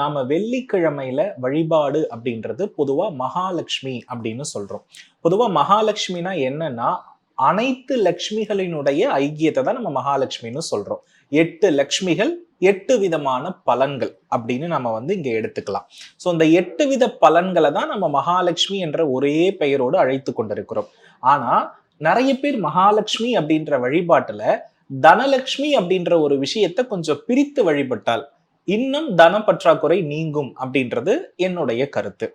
நாம வெள்ளிக்கிழமையில வழிபாடு அப்படின்றது பொதுவா மகாலட்சுமி அப்படின்னு சொல்றோம். பொதுவா மகாலட்சுமினா என்னன்னா அனைத்து லக்ஷ்மிகளினுடைய ஐக்கியத்தை தான் நம்ம மகாலட்சுமின்னு சொல்றோம். எட்டு லக்ஷ்மிகள் எட்டு விதமான பலன்கள் அப்படின்னு நம்ம வந்து இங்க எடுத்துக்கலாம். ஸோ இந்த எட்டு வித பலன்களை தான் நம்ம மகாலட்சுமி என்ற ஒரே பெயரோடு அழைத்து கொண்டிருக்கிறோம். ஆனா நிறைய பேர் மகாலட்சுமி அப்படின்ற வழிபாட்டுல தனலட்சுமி அப்படின்ற ஒரு விஷயத்தை கொஞ்சம் பிரித்து வழிபட்டால் இன்னும் தன பற்றாக்குறை நீங்கும் அப்படின்றது என்னுடைய கருத்து.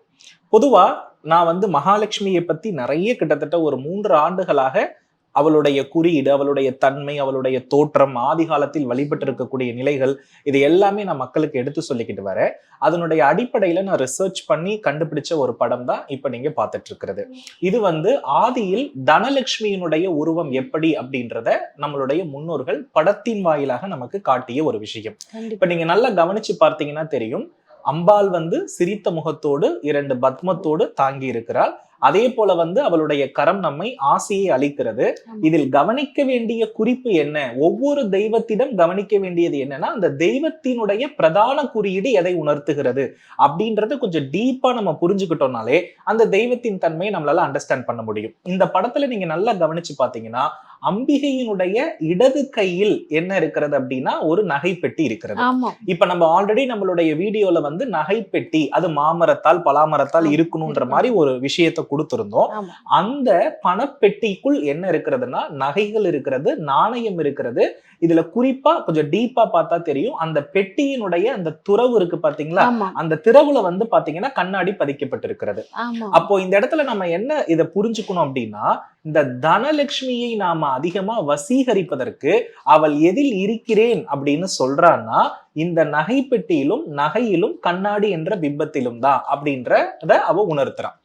பொதுவா நான் வந்து மகாலட்சுமியை பத்தி நிறைய கிட்டத்தட்ட ஒரு மூன்று ஆண்டுகளாக அவளுடைய குறியீடு அவளுடைய தன்மை அவளுடைய தோற்றம் ஆதி காலத்தில் வழிபட்டு இருக்கக்கூடிய நிலைகள் இது எல்லாமே நான் மக்களுக்கு எடுத்து சொல்லிக்கிட்டு வரேன். அதனுடைய அடிப்படையில நான் ரிசர்ச் பண்ணி கண்டுபிடிச்ச ஒரு படம் தான் இப்ப நீங்க பார்த்துட்டு இருக்கிறது இது வந்து ஆதியில் தனலட்சுமியினுடைய உருவம் எப்படி அப்படின்றத நம்மளுடைய முன்னோர்கள் படத்தின் வாயிலாக நமக்கு காட்டிய ஒரு விஷயம். இப்ப நீங்க நல்லா கவனிச்சு பார்த்தீங்கன்னா தெரியும் அம்பாள் வந்து சிரித்த முகத்தோடு இரண்டு பத்மத்தோடு தாங்கி இருக்கிறாள் அதே போல வந்து அவளுடைய கரம் நம்மை ஆசையை அளிக்கிறது. இதில் கவனிக்க வேண்டிய குறிப்பு என்ன? ஒவ்வொரு தெய்வத்திடம் கவனிக்க வேண்டியது என்னன்னா அந்த தெய்வத்தினுடைய பிரதான குறியீடு எதை உணர்த்துகிறது? அப்படின்றத கொஞ்சம் டீப்பா நம்ம புரிஞ்சுக்கிட்டோம்னாலே அந்த தெய்வத்தின் தன்மையை நம்மளால அண்டர்ஸ்டாண்ட் பண்ண முடியும். இந்த படத்துல நீங்க நல்லா கவனிச்சு பாத்தீங்கன்னா அம்பிகையினுடைய இடது கையில் என்ன இருக்கிறது அப்படின்னா ஒரு நகை பெட்டி இருக்கிறது இப்ப நம்ம ஆல்ரெடி நம்மளுடைய வீடியோல வந்து நகை பெட்டி அது மாமரத்தால் பலாமரத்தால். இருக்கணும்ன்ற மாதிரி ஒரு விஷயத்தை கொடுத்திருந்தோம். அந்த பணப்பெட்டிக்குள் என்ன இருக்கிறதுனா நகைகள் இருக்கிறது நாணயம் இருக்கிறது. இதுல குறிப்பா கொஞ்சம் டீப்பா பார்த்தா தெரியும். அந்த பெட்டியினுடைய அந்த துறவு இருக்கு பாத்தீங்களா? அந்த திறவுல வந்து பாத்தீங்கன்னா கண்ணாடி பதிக்கப்பட்டிருக்கிறது. அப்போ இந்த இடத்துல நம்ம என்ன இதை புரிஞ்சுக்கணும் அப்படின்னா இந்த தனலட்சுமியை நாம அதிகமா வசீகரிப்பதற்கு அவள் எதில் இருக்கிறேன் அப்படின்னு சொல்றான்னா இந்த நகை பெட்டியிலும் நகையிலும் கண்ணாடி என்ற பிம்பத்திலும் தான் அப்படின்றத அவ உணர்த்துறான்